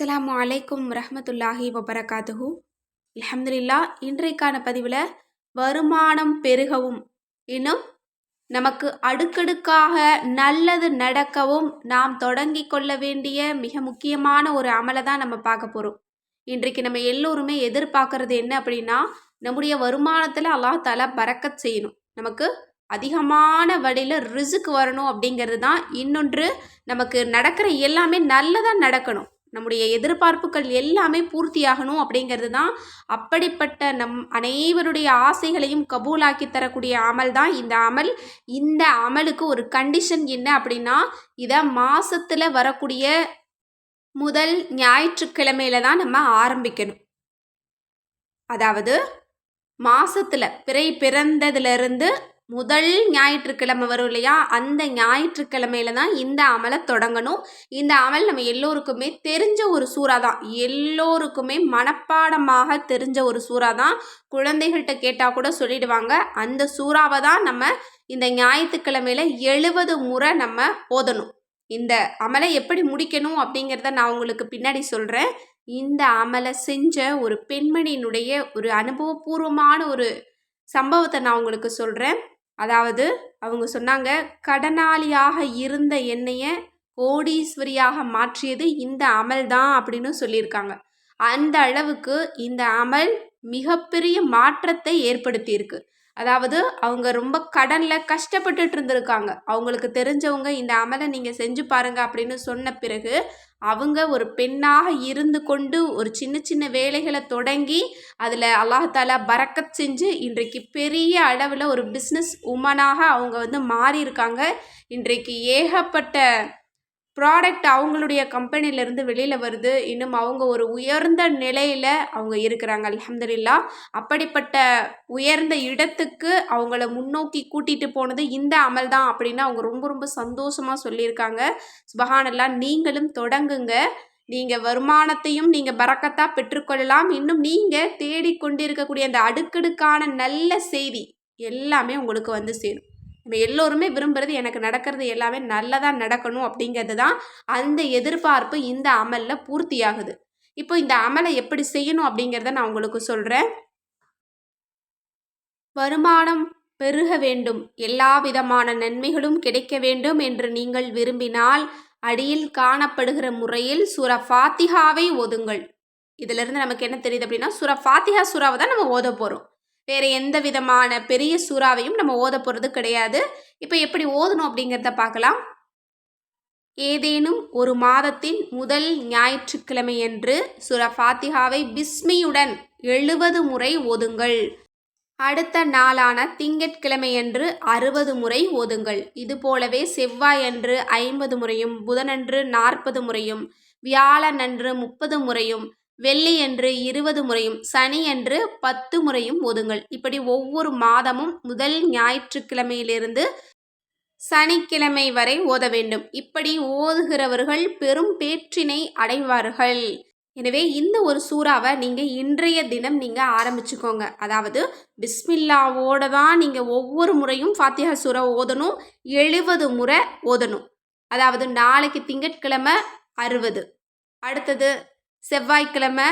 அஸ்லாம் அலைக்கும் ரஹமத்துல்லாஹி வபரகாத்துஹு. அலமதுல்லா இன்றைக்கான பதிவில் வருமானம் பெருகவும் இன்னும் நமக்கு அடுக்கடுக்காக நல்லது நடக்கவும் நாம் தொடங்கி கொள்ள வேண்டிய மிக முக்கியமான ஒரு அமலை தான் நம்ம பார்க்க போகிறோம் இன்றைக்கு நம்ம எல்லோருமே எதிர்பார்க்கறது என்ன அப்படின்னா நம்முடைய வருமானத்தில் அல்லாஹ் தலா பறக்க செய்யணும். நமக்கு அதிகமான வழியில் ரிசுக்கு வரணும் அப்படிங்கிறது தான் இன்னொன்று நமக்கு நடக்கிற எல்லாமே நல்லதாக நடக்கணும். நம்முடைய எதிர்பார்ப்புகள் எல்லாமே பூர்த்தியாகணும் அப்படிங்கிறது தான் அப்படிப்பட்ட நம் அனைவருடைய ஆசைகளையும் கபூலாக்கி தரக்கூடிய அமல் தான் இந்த அமல். இந்த அமலுக்கு ஒரு கண்டிஷன் என்ன அப்படின்னா இதை மாசத்துல வரக்கூடிய முதல் ஞாயிற்றுக்கிழமையில தான் நம்ம ஆரம்பிக்கணும். அதாவது மாசத்துல பிறை பிறந்ததுலேருந்து முதல் ஞாயிற்றுக்கிழமை வரும் இல்லையா? அந்த ஞாயிற்றுக்கிழமையில தான் இந்த அமலை தொடங்கணும். இந்த அமல் நம்ம எல்லோருக்குமே தெரிஞ்ச ஒரு சூறா தான். எல்லோருக்குமே மனப்பாடமாக தெரிஞ்ச ஒரு சூறா தான். குழந்தைகள்கிட்ட கேட்டால் கூட சொல்லிடுவாங்க. அந்த சூறாவை தான் நம்ம இந்த ஞாயிற்றுக்கிழமையில எழுபது முறை நம்ம ஓதணும். இந்த அமலை எப்படி முடிக்கணும் அப்படிங்கிறத நான் உங்களுக்கு பின்னாடி சொல்கிறேன் இந்த அமலை செஞ்ச ஒரு பெண்மணியினுடைய ஒரு அனுபவபூர்வமான ஒரு சம்பவத்தை நான் உங்களுக்கு சொல்கிறேன் அதாவது அவங்க சொன்னாங்க கடனாளியாக இருந்த என்னைய கோடீஸ்வரியாக மாற்றியது இந்த அமல் தான் அப்படின்னு சொல்லியிருக்காங்க. அந்த அளவுக்கு இந்த அமல் மிகப்பெரிய மாற்றத்தை ஏற்படுத்தியிருக்கு. அதாவது அவங்க ரொம்ப கடனில் கஷ்டப்பட்டுட்டு இருந்திருக்காங்க. அவங்களுக்கு தெரிஞ்சவங்க இந்த அமலை நீங்கள் செஞ்சு பாருங்க அப்படின்னு சொன்ன பிறகு அவங்க ஒரு பெண்ணாக இருந்து கொண்டு ஒரு சின்ன சின்ன வேலைகளை தொடங்கி அதில் அல்லாஹால பறக்கத் செஞ்சு இன்றைக்கு பெரிய அளவில் ஒரு பிஸ்னஸ் உமனாக அவங்க வந்து மாறியிருக்காங்க. இன்றைக்கு ஏகப்பட்ட ப்ராடக்ட் அவங்களுடைய கம்பெனிலேருந்து வெளியில் வருது. இன்னும் அவங்க ஒரு உயர்ந்த நிலையில் அவங்க இருக்கிறாங்க. அலமதுல்லா அப்படிப்பட்ட உயர்ந்த இடத்துக்கு அவங்கள முன்னோக்கி கூட்டிகிட்டு போனது இந்த அமல் தான் அப்படின்னு அவங்க ரொம்ப ரொம்ப சந்தோஷமாக சொல்லியிருக்காங்க. சுபஹானல்லாம் நீங்களும் தொடங்குங்க. நீங்கள் வருமானத்தையும் நீங்கள் பறக்கத்தாக பெற்றுக்கொள்ளலாம். இன்னும் நீங்கள் தேடிக்கொண்டிருக்கக்கூடிய அந்த அடுக்கடுக்கான நல்ல செய்தி எல்லாமே உங்களுக்கு வந்து சேரும். நம்ம எல்லோருமே விரும்புகிறது எனக்கு நடக்கிறது எல்லாமே நல்லதாக நடக்கணும் அப்படிங்கிறது தான் அந்த எதிர்பார்ப்பு இந்த அமலில் பூர்த்தியாகுது. இப்போ இந்த அமலை எப்படி செய்யணும் அப்படிங்கிறத நான் உங்களுக்கு சொல்கிறேன் வருமானம் பெருக வேண்டும். எல்லா விதமான நன்மைகளும் கிடைக்க வேண்டும் என்று நீங்கள் விரும்பினால் அடியில் காணப்படுகிற முறையில் சுர ஃபாத்திகாவை ஓதுங்கள். இதிலிருந்து நமக்கு என்ன தெரியுது அப்படின்னா சுர ஃபாத்திகா சுறாவை தான் நம்ம ஓத போகிறோம் வேறு எந்த விதமான பெரிய சூறாவையும் நம்ம ஓத போகிறது கிடையாது. இப்போ எப்படி ஓதணும் அப்படிங்கிறத பார்க்கலாம். ஏதேனும் ஒரு மாதத்தின் முதல் ஞாயிற்றுக்கிழமையன்று சுர ஃபாத்திகாவை பிஸ்மியுடன் எழுபது முறை ஓதுங்கள். அடுத்த நாளான திங்கட்கிழமையன்று அறுபது முறை ஓதுங்கள். இது போலவே செவ்வாயன்று ஐம்பது முறையும் புதனன்று நாற்பது முறையும் வியாழனன்று முப்பது முறையும் வெள்ளியன்று இருபது முறையும் சனியன்று பத்து முறையும் ஓதுங்கள் இப்படி ஒவ்வொரு மாதமும் முதல் ஞாயிற்றுக்கிழமையிலிருந்து சனிக்கிழமை வரை ஓத வேண்டும். இப்படி ஓதுகிறவர்கள் பெரும் பேற்றினை அடைவார்கள். எனவே இந்த ஒரு சூறாவை நீங்கள் இன்றைய தினம் நீங்கள் ஆரம்பிச்சுக்கோங்க. அதாவது பிஸ்மில்லாவோட தான் நீங்கள் ஒவ்வொரு முறையும் ஃபாத்தியா சூறா ஓதணும் எழுபது முறை ஓதணும். அதாவது நாளைக்கு திங்கட்கிழமை அறுபது. அடுத்தது செவ்வாய்க்கிழமை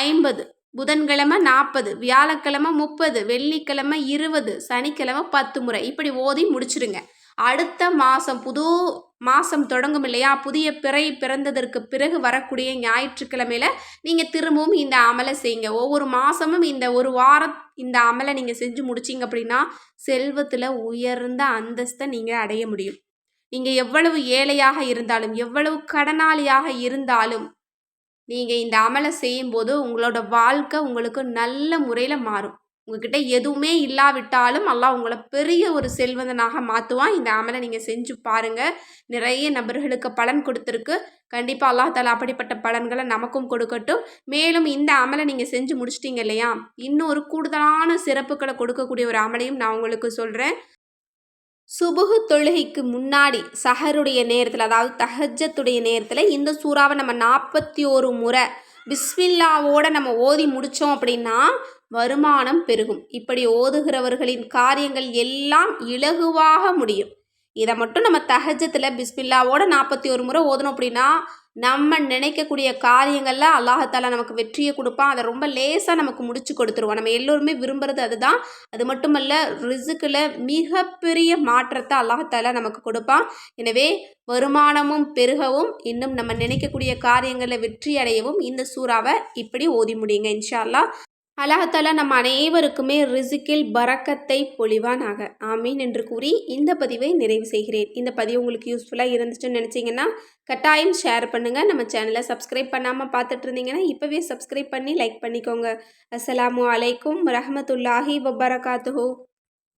ஐம்பது புதன்கிழமை நாற்பது வியாழக்கிழமை முப்பது வெள்ளிக்கிழமை இருபது சனிக்கிழமை பத்து முறை. இப்படி ஓதி முடிச்சிடுங்க. அடுத்த மாதம் புது மாதம் தொடங்கும் இல்லையா? புதிய பிறை பிறந்ததற்கு பிறகு வரக்கூடிய ஞாயிற்றுக்கிழமையில நீங்கள் திரும்பவும் இந்த அமலை செய்யுங்க. ஒவ்வொரு மாதமும் இந்த ஒரு வார இந்த அமலை நீங்கள் செஞ்சு முடிச்சிங்க அப்படின்னா செல்வத்தில் உயர்ந்த அந்தஸ்தை நீங்கள் அடைய முடியும். நீங்கள் எவ்வளவு ஏழையாக இருந்தாலும் எவ்வளவு கடனாளியாக இருந்தாலும் நீங்கள் இந்த அமலை செய்யும்போது உங்களோட வாழ்க்கை உங்களுக்கு நல்ல முறையில் மாறும். உங்ககிட்ட எதுவுமே இல்லாவிட்டாலும் அல்லாஹ் உங்களை பெரிய ஒரு செல்வந்தனாக மாற்றுவான் இந்த அமலை நீங்கள் செஞ்சு பாருங்கள் நிறைய நபர்களுக்கு பலன் கொடுத்துருக்கு. கண்டிப்பாக அல்லாஹ் தாலா அப்படிப்பட்ட பலன்களை நமக்கும் கொடுக்கட்டும். மேலும் இந்த அமலை நீங்கள் செஞ்சு முடிச்சிட்டிங்க இல்லையா? இன்னும் ஒரு கூடுதலான சிறப்புகளை கொடுக்கக்கூடிய ஒரு அமலையும் நான் உங்களுக்கு சொல்கிறேன் சுபுகு தொழுகைக்கு முன்னாடி சஹருடைய நேரத்தில் அதாவது தஹஜத்துடைய நேரத்தில் இந்த சூறாவை நம்ம நாற்பத்தி ஒரு முறை பிஸ்மில்லாவோட நம்ம ஓதி முடித்தோம் அப்படின்னா வருமானம் பெருகும். இப்படி ஓதுகிறவர்களின் காரியங்கள் எல்லாம் இலகுவாக முடியும். இதை மட்டும் நம்ம தஹஜத்தில் பிஸ்மில்லாவோட நாற்பத்தி ஒரு முறை ஓதணும் அப்படின்னா நம்ம நினைக்கக்கூடிய காரியங்களில் அல்லாஹாலா நமக்கு வெற்றியை கொடுப்பான். அதை ரொம்ப லேசாக நமக்கு முடிச்சு கொடுத்துருவான். நம்ம எல்லோருமே விரும்புகிறது அதுதான். அது மட்டுமல்ல ரிசுக்கில் மிகப்பெரிய மாற்றத்தை அல்லாஹாலா நமக்கு கொடுப்பான். எனவே வருமானமும் பெருகவும் இன்னும் நம்ம நினைக்கக்கூடிய காரியங்களில் வெற்றி அடையவும் இந்த சூறாவை இப்படி ஓதி முடியுங்க இன்ஷா அல்லாஹ். அல்லாஹாலா நம் அனைவருக்குமே ரிசிக்கில் பறக்கத்தை பொழிவானாக. ஆமீன் என்று கூறி இந்த பதிவை நிறைவு செய்கிறேன். இந்த பதிவு உங்களுக்கு யூஸ்ஃபுல்லாக இருந்துச்சுன்னு நினச்சிங்கன்னா கட்டாயம் ஷேர் பண்ணுங்கள் நம்ம சேனலை சப்ஸ்கிரைப் பண்ணாமல் பார்த்துட்டு இருந்தீங்கன்னா இப்போவே சப்ஸ்கிரைப் பண்ணி லைக் பண்ணிக்கோங்க. அஸ்லாம் அலைக்கும் ரஹமத்துல்லாஹி வபரகாத்துஹூ.